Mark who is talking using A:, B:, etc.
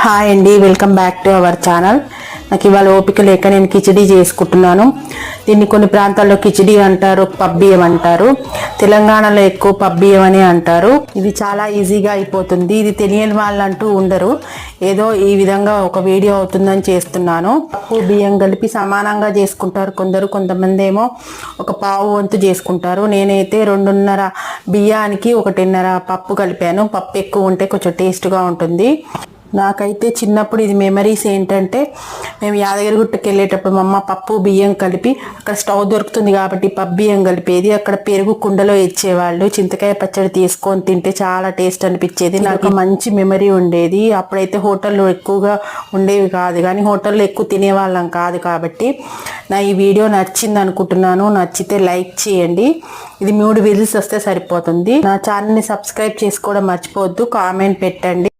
A: Hi అండి welcome back to our channel. నాకు ఇవాళ ఓపిక లేక నేను కిచిడి చేసుకుంటున్నాను. దీన్ని కొన్ని ప్రాంతాల్లో కిచిడి అంటారు పబ్బియ్యం అంటారు. తెలంగాణలో ఎక్కువ పబ్బియ్యం అని అంటారు. ఇది చాలా ఈజీగా అయిపోతుంది. ఇది తెలియని వాళ్ళు అంటూ ఉండరు. ఏదో ఈ విధంగా ఒక వీడియో అవుతుందని చేస్తున్నాను. పప్పు బియ్యం కలిపి సమానంగా చేసుకుంటారు కొందరు. కొంతమంది ఏమో ఒక పావు వంతు చేసుకుంటారు. నేనైతే రెండున్నర బియ్యానికి ఒకటిన్నర పప్పు కలిపాను. పప్పు ఎక్కువ ఉంటే కొంచెం టేస్ట్గా ఉంటుంది. నాకైతే చిన్నప్పుడు ఇది మెమరీస్ ఏంటంటే మేము యాదగిరిగుట్టకి వెళ్ళేటప్పుడు మా అమ్మ పప్పు బియ్యం కలిపి అక్కడ స్టవ్ దొరుకుతుంది కాబట్టి పప్పు బియ్యం కలిపేది. అక్కడ పెరుగు కుండలో ఇచ్చేవాళ్ళు. చింతకాయ పచ్చడి తీసుకొని తింటే చాలా టేస్ట్ అనిపించేది. నాకు మంచి మెమరీ ఉండేది. అప్పుడైతే హోటల్లో ఎక్కువగా ఉండేవి కాదు కానీ హోటల్లో ఎక్కువ తినేవాళ్ళం కాదు కాబట్టి నా ఈ వీడియో నచ్చింది అనుకుంటున్నాను. నచ్చితే లైక్ చేయండి. ఇది మూడు విజిల్స్ వస్తే సరిపోతుంది. నా ఛానల్ని సబ్స్క్రైబ్ చేసుకోవడం మర్చిపోవద్దు. కామెంట్ పెట్టండి.